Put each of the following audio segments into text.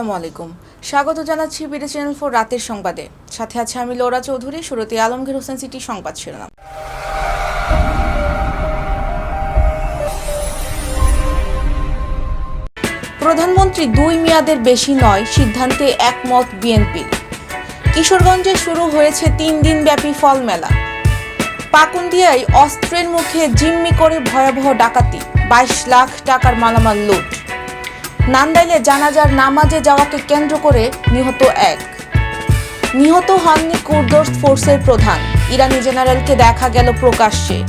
আসসালামু আলাইকুম। স্বাগত জানাচ্ছি বিডি চ্যানেল ফোর রাতের সংবাদে। সাথে আছে আমি লোরা চৌধুরী শুরুতে আলমগীর হোসেন সিটি সংবাদ শিরোনাম। প্রধানমন্ত্রী দুই মেয়াদের বেশি নয়, সিদ্ধান্তে একমত বিএনপি। কিশোরগঞ্জে শুরু হয়েছে তিন দিন ব্যাপী ফল মেলা। পাকুন্দিয়ায় অস্ত্রের মুখে জিম্মি করে ভয়াবহ ডাকাতি, বাইশ লাখ টাকার মালামাল লুট। নান্দাইলে জানাজার নামাজে যাওয়াকে কেন্দ্র করে নিহত এক। নিহত হননি কুর্দোস ফোর্সের প্রধান। ইরানি জেনারেলকে দেখা গেল প্রকাশ্যে।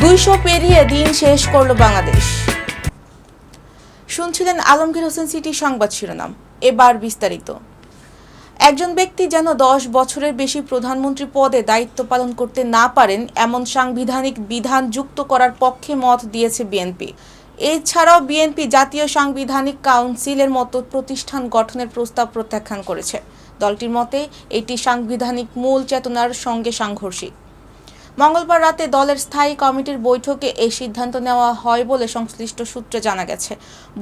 দুইশো পেরিয়ে দিন শেষ করল বাংলাদেশ। শুনছিলেন আলমগীর হোসেন সিটি সংবাদ শিরোনাম। এবার বিস্তারিত। একজন ব্যক্তি যেন দশ বছরের বেশি প্রধানমন্ত্রী পদে দায়িত্ব পালন করতে না পারেন, এমন সাংবিধানিক বিধান যুক্ত করার পক্ষে মত দিয়েছে বিএনপি। এছাড়াও বিএনপি জাতীয় সাংবিধানিক কাউন্সিলের মতো প্রতিষ্ঠান গঠনের প্রস্তাব প্রত্যাখ্যান করেছে। দলটির মতে, এটি সাংবিধানিক মূল চেতনার সঙ্গে সাংঘর্ষিক। মঙ্গলবার রাতে দলের স্থায়ী কমিটির বৈঠকে এই সিদ্ধান্ত নেওয়া হয় বলে সংশ্লিষ্ট সূত্রে জানা গেছে।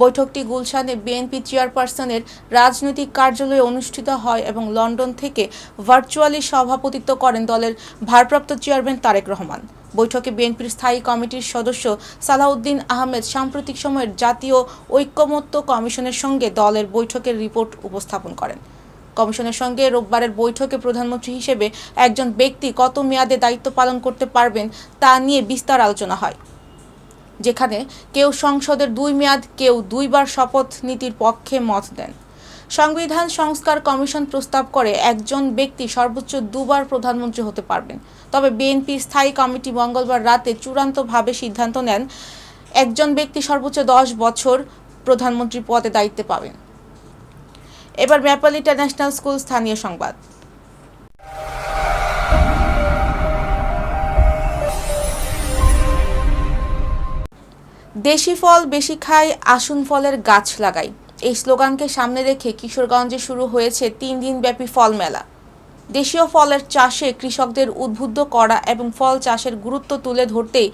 বৈঠকটি গুলশানে বিএনপি চেয়ারপারসনের রাজনৈতিক কার্যালয়ে অনুষ্ঠিত হয় এবং লন্ডন থেকে ভার্চুয়ালি সভাপতিত্ব করেন দলের ভারপ্রাপ্ত চেয়ারম্যান তারেক রহমান। বৈঠকে বিএনপির স্থায়ী কমিটির সদস্য সালাউদ্দিন আহমেদ সাম্প্রতিক সময়ের জাতীয় ঐক্যমত্য কমিশনের সঙ্গে দলের বৈঠকের রিপোর্ট উপস্থাপন করেন। কমিশনের সঙ্গে রোববারের বৈঠকে প্রধানমন্ত্রী হিসেবে একজন ব্যক্তি কত মেয়াদে দায়িত্ব পালন করতে পারবেন তা নিয়ে বিস্তার আলোচনা হয়। যেখানে কেউ সংসদের দুই মেয়াদ, কেউ দুইবার শপথ নীতির পক্ষে মত দেন। সংবিধান সংস্কার কমিশন প্রস্তাব করে একজন ব্যক্তি সর্বোচ্চ দুবার প্রধানমন্ত্রী হতে পারবেন। তবে বিএনপির স্থায়ী কমিটি মঙ্গলবার রাতে চূড়ান্তভাবে সিদ্ধান্ত নেন, একজন ব্যক্তি সর্বোচ্চ দশ বছর প্রধানমন্ত্রী পদে দায়িত্বে পাবেন। এবার ব্যাপাল ইন্টারন্যাশনাল স্কুল স্থানীয় সংবাদ। দেশি ফল বেশি খাই আসুন ফলের গাছ লাগাই। এই স্লোগানকে সামনে রেখে কিশোরগঞ্জে শুরু হয়েছে তিন দিন ব্যাপী ফল মেলা। দেশীয় ফলের চাষে কৃষকদের উদ্বুদ্ধ করা এবং ফল চাষের গুরুত্ব তুলে ধরতেই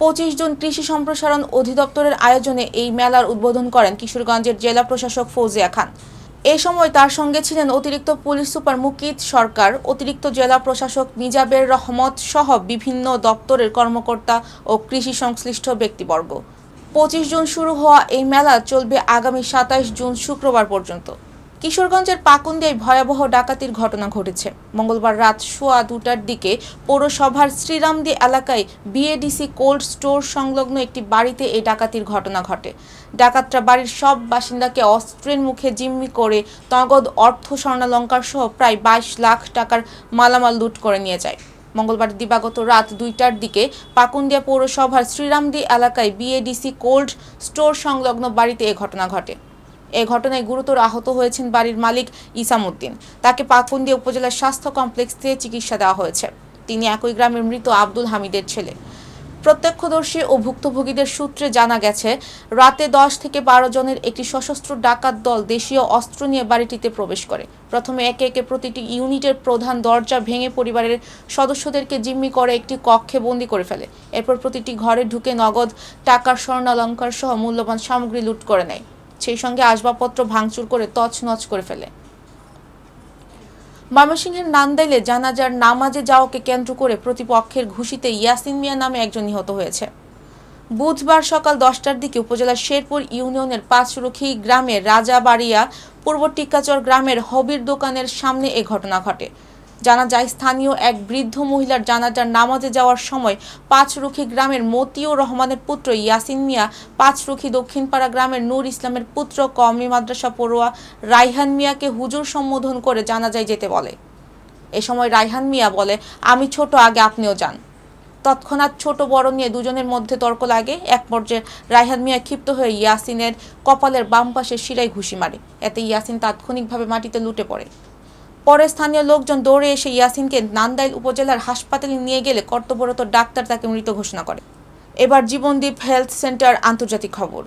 পঁচিশ জন কৃষি সম্প্রসারণ অধিদপ্তরের আয়োজনে এই মেলার উদ্বোধন করেন কিশোরগঞ্জের জেলা প্রশাসক ফৌজিয়া খান। এ সময় তার সঙ্গে ছিলেন অতিরিক্ত পুলিশ সুপার মুকিত সরকার, অতিরিক্ত জেলা প্রশাসক মিজাবের রহমত সহ বিভিন্ন দপ্তরের কর্মকর্তা ও কৃষি সংশ্লিষ্ট ব্যক্তিবর্গ। পঁচিশ জুন শুরু হওয়া এই মেলা চলবে আগামী সাতাইশ জুন শুক্রবার পর্যন্ত। কিশোরগঞ্জের পাকুন্দিয়ায় ভয়াবহ ডাকাতির ঘটনা ঘটেছে। মঙ্গলবার রাত সোয়া দুটার দিকে পৌরসভার শ্রীরামদি এলাকায় বিএডিসি কোল্ড স্টোর সংলগ্ন একটি বাড়িতে এই ডাকাতির ঘটনা ঘটে। ডাকাতরা বাড়ির সব বাসিন্দাকে অস্ত্রের মুখে জিম্মি করে নগদ অর্থ স্বর্ণালঙ্কার সহ প্রায় বাইশ লাখ টাকার মালামাল লুট করে নিয়ে যায়। মঙ্গলবার দিবাগত রাত দুইটার দিকে পাকুন্দিয়া পৌরসভার শ্রীরামদি এলাকায় বিএডিসি কোল্ড স্টোর সংলগ্ন বাড়িতে এ ঘটনা ঘটে। এ ঘটনায় গুরুতর আহত হয়েছেন বাড়ির মালিক ইসামুদ্দিন তাকে পাকুন্দিয়া উপজেলার স্বাস্থ্য কমপ্লেক্স চিকিৎসা দেওয়া হয়েছে। তিনি একই গ্রামের মৃত আব্দুল হামিদের ছেলে। প্রত্যক্ষদর্শী ও ভুক্তভোগীদের সূত্রে জানা গেছে, রাতে দশ থেকে বারো জনের একটি সশস্ত্র ডাকাত দল দেশীয় অস্ত্র নিয়ে বাড়িটিতে প্রবেশ করে। প্রথমে একে একে প্রতিটি ইউনিটের প্রধান দরজা ভেঙে পরিবারের সদস্যদেরকে জিম্মি করে একটি কক্ষে বন্দি করে ফেলে। এরপর প্রতিটি ঘরে ঢুকে নগদ টাকার স্বর্ণালঙ্কার সহ মূল্যবান সামগ্রী লুট করে নেয়। সেই সঙ্গে আসবাবপত্র ভাঙচুর করে তছনছ করে ফেলে। ময়মনসিংহের নান্দাইলে জানাজার নামাজে যাওয়াকে কেন্দ্র করে প্রতিপক্ষের ঘুষিতে ইয়াসিন মিয়া নামে একজন নিহত হয়েছে। বুধবার সকাল দশটার দিকে উপজেলার শেরপুর ইউনিয়নের পাঁচরুখি গ্রামের রাজাবাড়িয়া পূর্ব টিক্কাচর গ্রামের হবির দোকানের সামনে এ ঘটনা ঘটে। জানা যায়, স্থানীয় এক বৃদ্ধ মহিলার জানাজার নামাজে যাওয়ার সময় পাঁচরুখি গ্রামের মতিউর রহমানের পুত্র ইয়াসিন মিয়া পাঁচরুখি দক্ষিণপাড়া গ্রামের নূর ইসলামের পুত্র কওমি মাদ্রাসা পড়ুয়া রাইহান মিয়াকে হুজুর সম্বোধন করে জানাজায় যেতে বলে। এ সময় রাইহান মিয়া বলে, আমি ছোট, আগে আপনিও যান। তৎক্ষণাৎ ছোট বড় নিয়ে দুজনের মধ্যে তর্ক লাগে। এক পর্যায়ে রাইহান মিয়া ক্ষিপ্ত হয়ে ইয়াসিনের কপালের বাম পাশে শিরায় ঘুষি মারে। এতে ইয়াসিন তাৎক্ষণিকভাবে মাটিতে লুটে পড়ে। পরে স্থানীয় লোকজন দৌড়ে এসে ইয়াসিনকে নান্দাইল উপজেলার হাসপাতালে নিয়ে গেলে কর্তব্যরত ডাক্তার তাকে মৃত ঘোষণা করে। এবার জীবনদ্বীপ হেলথ সেন্টার আন্তর্জাতিক খবর।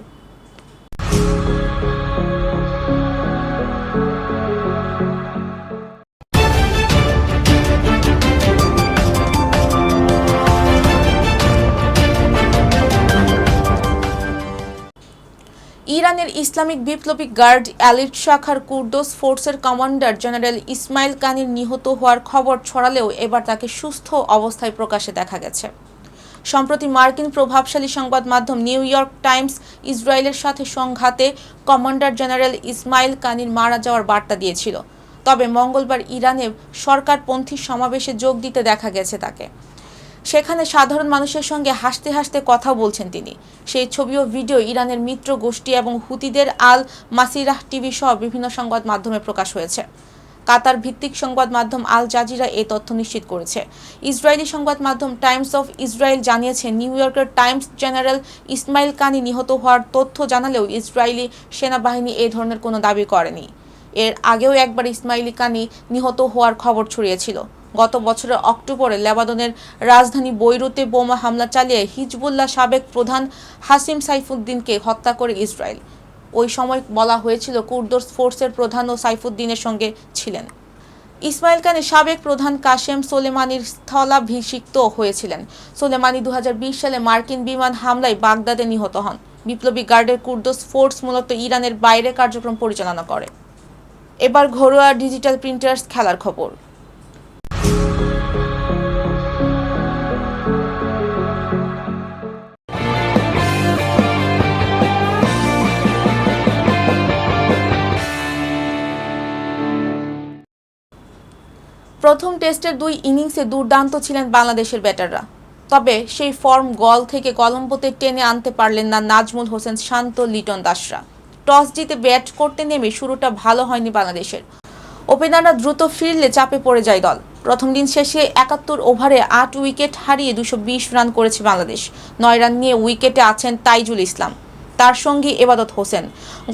ইরানের ইসলামিক বিপ্লবী গার্ড অ্যালিট শাখার কুর্দোস ফোর্সের কমান্ডার জেনারেল ইসমাইল কানির নিহত হওয়ার খবর ছড়ালেও এবার তাকে সুস্থ অবস্থায় প্রকাশে দেখা গেছে। সম্প্রতি মার্কিন প্রভাবশালী সংবাদ মাধ্যম নিউ ইয়র্ক টাইমস ইসরায়েলের সাথে সংঘাতে কমান্ডার জেনারেল ইসমাইল কানির মারা যাওয়ার বার্তা দিয়েছিল। তবে মঙ্গলবার ইরানে সরকারপন্থী সমাবেশে যোগ দিতে দেখা গেছে তাকে। সেখানে সাধারণ মানুষের সঙ্গে হাসতে হাসতে কথা বলছেন তিনি। সেই ছবি ও ভিডিও ইরানের মিত্র গোষ্ঠী এবং হুতিদের আল মাসিরাহ টিভি সহ বিভিন্ন সংবাদ মাধ্যমে প্রকাশ হয়েছে। কাতার ভিত্তিক সংবাদ মাধ্যম আল জাজিরা এই তথ্য নিশ্চিত করেছে। ইসরায়েলি সংবাদ মাধ্যম টাইমস অফ ইসরায়েল জানিয়েছে, নিউ ইয়র্কের টাইমস জেনারেল ইসমাইল কানি নিহত হওয়ার তথ্য জানালেও ইসরায়েলি সেনাবাহিনী এই ধরনের কোনো দাবি করেনি। এর আগেও একবার ইসমাইলি কানি নিহত হওয়ার খবর ছড়িয়েছিল। গত বছরের অক্টোবরে লেবাননের রাজধানী বৈরুতে বোমা হামলা চালিয়ে হিজবুল্লাহ সাবেক প্রধান হাসিম সাইফুদ্দিনকে হত্যা করে ইসরায়েল। ওই সময় বলা হয়েছিল কুর্দোস ফোর্সের প্রধান ও সাইফুদ্দিনের সঙ্গে ছিলেন। ইসমাইল খানের সাবেক প্রধান কাশেম সোলেমানির স্থলাভিষিক্ত হয়েছিলেন। সোলেমানি দু হাজার বিশ সালে মার্কিন বিমান হামলায় বাগদাদে নিহত হন। বিপ্লবী গার্ডের কুর্দোস ফোর্স মূলত ইরানের বাইরে কার্যক্রম পরিচালনা করে। এবার ঘরোয়া ডিজিটাল প্রিন্টার্স খেলার খবর। প্রথম টেস্টের দুই ইনিংসে দুর্দান্ত ছিলেন বাংলাদেশের ব্যাটাররা। তবে সেই ফর্ম গল থেকে কলম্বোতে টেনে আনতে পারলেন না নাজমুল হোসেন শান্ত লিটন দাসরা। টস জিতে ব্যাট করতে নেমে শুরুটা ভালো হয়নি বাংলাদেশের। ওপেনাররা দ্রুত ফিরলে চাপে পড়ে যায় দল। প্রথম দিন শেষে একাত্তর ওভারে আট উইকেট হারিয়ে দুশো রান করেছে বাংলাদেশ। নয় রান নিয়ে উইকেটে আছেন তাইজুল ইসলাম। তার সঙ্গী এবাদত হোসেন।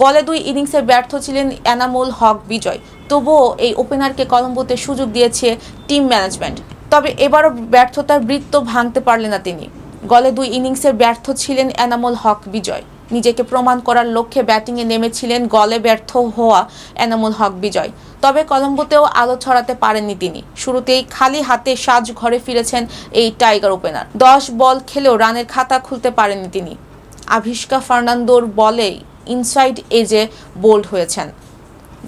গলে দুই ইনিংসে ব্যর্থ ছিলেন এনামুল হক বিজয়। তবুও এই ওপেনারকে কলম্বোতে সুযোগ দিয়েছে টিম ম্যানেজমেন্ট। তবে এবারও ব্যর্থতার বৃত্ত ভাঙতে পারলেন না তিনি। গলে দুই ইনিংসের ব্যর্থ ছিলেন এনামুল হক বিজয়। নিজেকে প্রমাণ করার লক্ষ্যে ব্যাটিংয়ে নেমেছিলেন, গলে ব্যর্থ হওয়া এনামুল হক বিজয়। তবে কলম্বোতেও আলো ছড়াতে পারেননি তিনি। শুরুতেই খালি হাতে সাজ ঘরে ফিরেছেন এই টাইগার ওপেনার। দশ বল খেলেও রানের খাতা খুলতে পারেননি তিনি। আভিষ্কা ফার্নান্দোর বলেই ইনসাইড এজে বোল্ড হয়েছেন।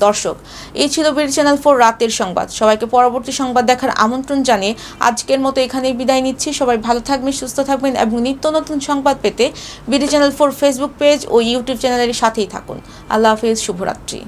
দর্শক। এই ছিল বিডি চ্যানেল ফোর রাতের সংবাদ। সবাইকে পরবর্তী সংবাদ দেখার আমন্ত্রণ জানিয়ে আজকের মতো এখানেই বিদায় নিচ্ছি। সবাই ভালো থাকবেন, সুস্থ থাকবেন এবং নিত্য নতুন সংবাদ পেতে BD channel four Facebook page ও ইউটিউব চ্যানেলের সাথেই থাকুন। আল্লাহ হাফিজ, শুভরাত্রি।